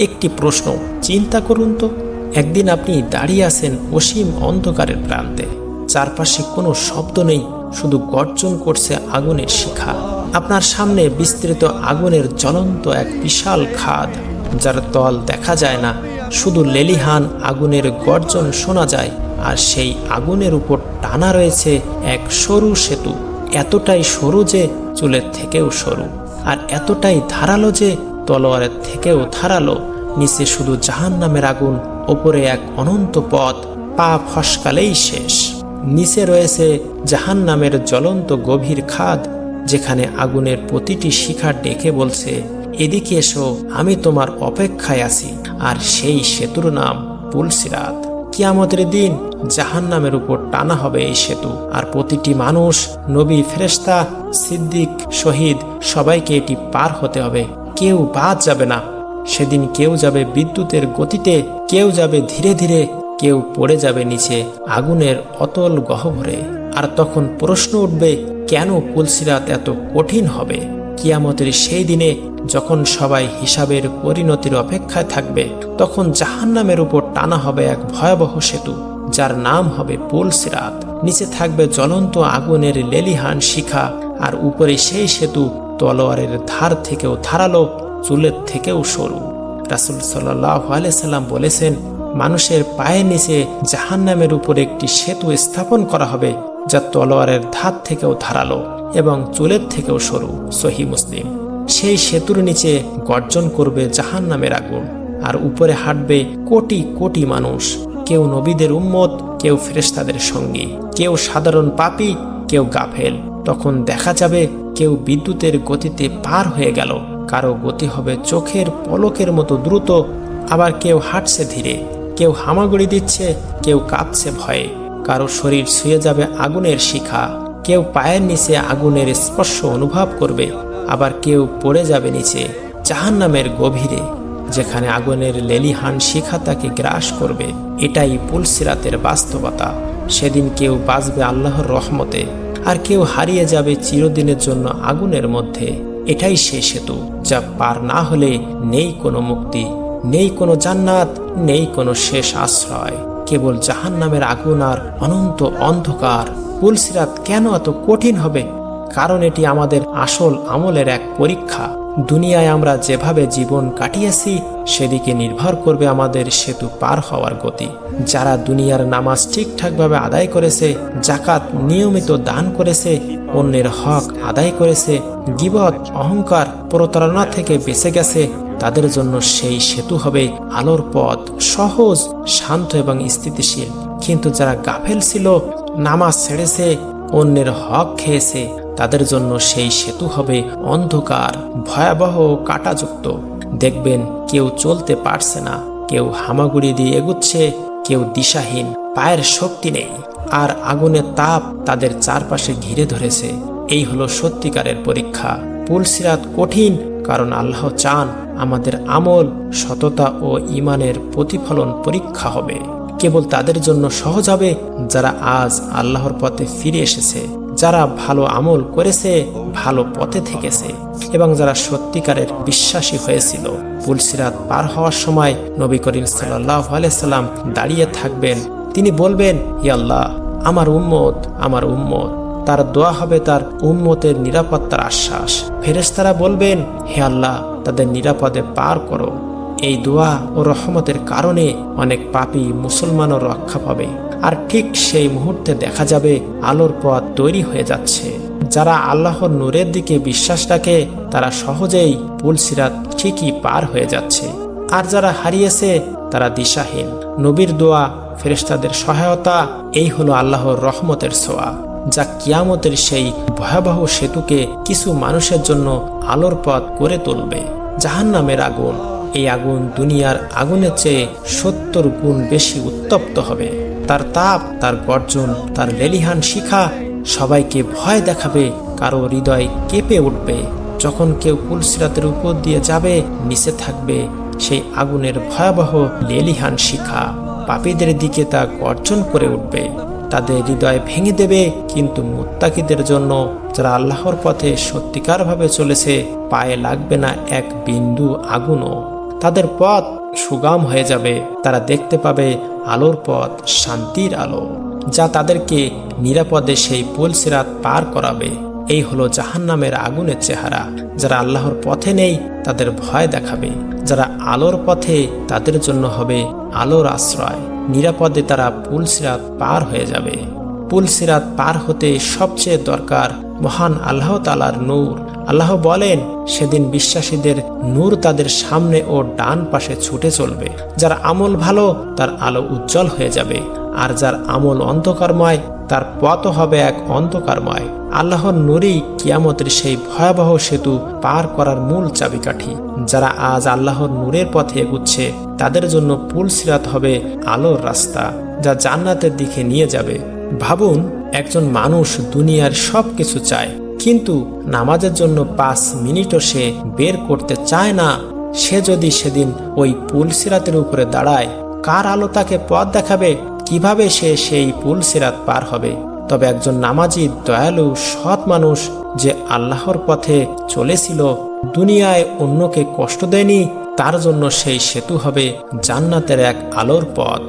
একটি প্রশ্ন। চিন্তা করুন তো, একদিন আপনি দাঁড়িয়ে আছেন অসীম অন্ধকারের প্রান্তে। চারপাশে কোনো শব্দ নেই, শুধু গর্জন করছে আগুনের শিখা। আপনার সামনে বিস্তৃত আগুনের জ্বলন্ত এক বিশাল খাদ, যার তল দেখা যায় না। শুধু লেলিহান আগুনের গর্জন শোনা যায়, আর সেই আগুনের উপর টানা রয়েছে এক সরু সেতু। এতটাই সরু যে চুলের থেকেও সরু, আর এতটাই ধারালো যে তলোয়ারের থেকেও ধারালো। নিচে শুধু জাহান নামের আগুন, ওপরে এক অনন্ত পথ, পা ফসকালেই শেষ। নিচে রয়েছে জাহান নামের জ্বলন্ত গভীর খাদ, যেখানে আগুনের প্রতিটি শিখা ডেকে বলছে, এদিকে এসো, আমি তোমার অপেক্ষায় আছি। আর সেই সেতুর নাম পুলসিরাত। কিয়ামতের দিন জাহান নামের উপর টানা হবে এই সেতু, আর প্রতিটি মানুষ, নবী ফেরেস্তা সিদ্দিক, শহীদ, সবাইকে এটি পার হতে হবে। কেউ বাদ যাবে না। সেদিন কেউ যাবে বিদ্যুতের গতিতে, কেউ যাবে ধীরে ধীরে, কেউ পড়ে যাবে নিচে আগুনের অতল গহ্বরে। আর তখন প্রশ্ন উঠবে, কেন পুলসিরাত এত কঠিন হবে? কিয়ামতের সেই দিনে যখন সবাই হিসাবের পরিণতির অপেক্ষায় থাকবে, তখন জাহান্নামের উপর টানা হবে এক ভয়াবহ সেতু, যার নাম হবে পুলসিরাত নিচে থাকবে জ্বলন্ত আগুনের লেলিহান শিখা, আর উপরে সেই সেতু তলোয়ারের ধার থেকেও ধারালো চুলের থেকেও সরু। রাসুল সাল্লাম বলেছেন, মানুষের পায়ের নিচে জাহান্নামের উপর একটি সেতু স্থাপন করা হবে, যা তলোয়ারের ধার থেকেও ধারালো এবং চুলের থেকেও সরু, সহি মুসলিম। সেই সেতুর নিচে গর্জন করবে জাহান নামের আগুন, আর উপরে হাঁটবে কোটি কোটি মানুষ। কেউ নবীদের উম্মত, কেউ ফেরেস্তাদের সঙ্গী, কেউ সাধারণ পাপি, কেউ গাফেল। তখন দেখা যাবে কেউ বিদ্যুতের গতিতে পার হয়ে গেল। কারও গতি হবে চোখের পলকের মতো দ্রুত, আবার কেউ হাঁটছে ধীরে, কেউ হামাগুড়ি দিচ্ছে, কেউ কাঁপছে ভয়ে। কারও শরীর শুয়ে যাবে আগুনের শিখা, কেউ পায়ের নিচে আগুনের স্পর্শ অনুভব করবে, আবার কেউ পড়ে যাবে নিচে, জাহান্নামের গভীরে, যেখানে আগুনের লেলিহান শিখা তাকে গ্রাস করবে। এটাই পুলসিরাতের বাস্তবতা। সেদিন কেউ বাঁচবে আল্লাহর রহমতে, আর কেউ হারিয়ে যাবে চিরদিনের জন্য আগুনের মধ্যে। এটাই সে সেতু যা পার না হলে নেই কোনো মুক্তি, নেই কোনো জান্নাত, নেই কোনো শেষ আশ্রয়। কেবল জাহান নামের আগুন আর অনন্ত অন্ধকার। পুলসিরাত কেন এত কঠিন হবে? কারণ এটি আমাদের আসল আমলের এক পরীক্ষা। দুনিয়ায় আমরা যেভাবে জীবন কাটিয়েছি, সেদিকে নির্ভর করবে আমাদের সেতু পার হওয়ার গতি। যারা দুনিয়ার নামাজ ঠিকঠাকভাবে আদায় করেছে জাকাত নিয়মিত দান করেছে, অন্যের হক আদায় করেছে, গিবত, অহংকার প্রতারণা থেকে বেঁচে গেছে, তাদের জন্য সেই সেতু হবে আলোর পথ, সহজ, শান্ত এবং স্থিতিশীল। কিন্তু যারা গাফেল ছিল, নামাজ ছেড়েছে, অন্যের হক খেয়েছে, তাদের জন্য সেই সেতু হবে অন্ধকার, ভয়াবহ কাটাযুক্ত। দেখবেন কেউ চলতে পারছে না, কেউ হামাগুড়ি দিয়ে এগুচ্ছে কেউ দিশাহীন, পায়ের শক্তি নেই, আর আগুনের তাপ তাদের চারপাশে ঘিরে ধরেছে। এই হলো সত্যিকারের পরীক্ষা। পুলসিরাত কঠিন, কারণ আল্লাহ চান আমাদের আমল, সততা ও ইমানের প্রতিফলন পরীক্ষা হবে। কেবল তাদের জন্য সহজ হবে যারা আজ আল্লাহর পথে ফিরে এসেছে। যারা ভালো আমল করেছে, ভালো পথে থেকেছে এবং যারা সত্যিকারের বিশ্বাসী হয়েছিল। পুলসিরাত পার হওয়ার সময় নবী করিম সাল্লাহ দাঁড়িয়ে থাকবেন। তিনি বলবেন ইয়াল্লাহ আমার উম্মত আমার উম্মত। তার দোয়া হবে তার উম্মতের নিরাপত্তার আশ্বাস। ফেরেস্তারা বলবেন, হে আল্লাহ, তাদের নিরাপদে পার করো। এই দোয়া ও রহমতের কারণে অনেক পাপী মুসলমানও রক্ষা পাবে। আর ঠিক সেই মুহূর্তে দেখা যাবে আলোর পথ তৈরি হয়ে যাচ্ছে। যারা আল্লাহর নূরের দিকে বিশ্বাস রাখে, তারা সহজেই পুলসিরাত ঠিকই পার হয়ে যাচ্ছে। আর যারা হারিয়েছে, তারা দিশাহীন। নবীর দোয়া ফেরেস্তাদের সহায়তা, এই হলো আল্লাহর রহমতের ছোঁয়া। যা কিয়ামতের সেই ভয়াবহ সেতুকে কিছু মানুষের জন্য আলোর পথ করে তুলবে। জাহান্নামের আগুন, এই আগুন দুনিয়ার আগুনের চেয়ে সত্তর গুণ বেশি উত্তপ্ত হবে। তার তাপ, তার গর্জন, তার লেলিহান শিখা সবাইকে ভয় দেখাবে, কারও হৃদয় কেঁপে উঠবে। যখন কেউ পুলসিরাতের উপর দিয়ে যাবে, নিচে থাকবে সেই আগুনের ভয়াবহ লেলিহান শিখা। পাপীদের দিকে তা গর্জন করে উঠবে। তাদের হৃদয় ভেঙে দেবে, কিন্তু মুত্তাকিদের জন্য যারা আল্লাহর পথে সত্যিকারভাবে চলেছে, পায়ে লাগবে না এক বিন্দু আগুনও। তাদের পথ সুগম হয়ে যাবে। তারা দেখতে পাবে আলোর পথ, শান্তির আলো, যা তাদেরকে নিরাপদে সেই পুল সিরাত পার করাবে। এই হলো জাহান্নামের আগুনের চেহারা। যারা আল্লাহর পথে নেই, তাদের ভয় দেখাবে। যারা আলোর পথে, তাদের জন্য হবে আলোর আশ্রয়। নিরাপদে তারা পুল সিরাত পার হয়ে যাবে। পুল সিরাত পার হতে সবচেয়ে দরকার মহান আল্লাহ তালার নূর। আল্লাহ বলেন, সেদিন বিশ্বাসীদের নূর তাদের সামনে ও ডান পাশে ছুটে চলবে। যার আমল ভালো, তার আলো উজ্জ্বল হয়ে যাবে। আর যার আমল অন্ধকারময়, তার পথ হবে এক অন্ধকারময়। আল্লাহর নূরই কিয়ামতের সেই ভয়াবহ সেতু পার করার মূল চাবিকাঠি। যারা আজ আল্লাহর নূরের পথে এগুচ্ছে, তাদের জন্য পুল সিরাত হবে আলোর রাস্তা, যা জান্নাতের দিকে নিয়ে যাবে। ভাবুন, একজন মানুষ দুনিয়ার সব কিছু চায়, কিন্তু নামাজের জন্য পাঁচ মিনিটও সে বের করতে চায় না। সে যদি সেদিন ওই পুল সিরাতের উপরে দাঁড়ায়, কার আলো তাকে পথ দেখাবে? কীভাবে সে সেই পুল সিরাত পার হবে? তবে একজন নামাজি দয়ালু, সৎ মানুষ যে আল্লাহর পথে চলেছিল, দুনিয়ায় অন্যকে কষ্ট দেয়নি, তার জন্য সেই সেতু হবে জান্নাতের এক আলোর পথ।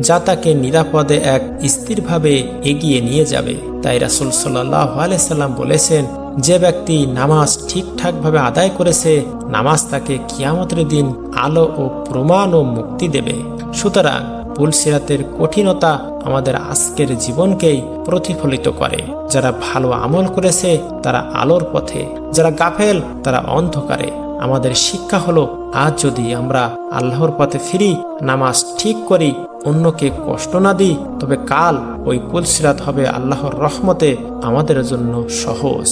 যা তাকে নিরাপদে এক স্থিরভাবে এগিয়ে নিয়ে যাবে। তাই রাসুল সাল্লাহ আলাইসাল্লাম বলেছেন, যে ব্যক্তি নামাজ ঠিকঠাকভাবে আদায় করেছে, নামাজ তাকে কিয়ামতের দিন আলো ও প্রমাণ ও মুক্তি দেবে। সুতরাং পুলসিরাতের কঠিনতা আমাদের আজকের জীবনকেই প্রতিফলিত করে। যারা ভালো আমল করেছে, তারা আলোর পথে, যারা গাফেল, তারা অন্ধকারে। আমাদের শিক্ষা হলো, আজ যদি আমরা আল্লাহর পথে ফিরি, নামাজ ঠিক করি, অন্যকে কষ্ট না দিই, তবে কাল ওই পুলসিরাত হবে আল্লাহর রহমতে আমাদের জন্য সহজ।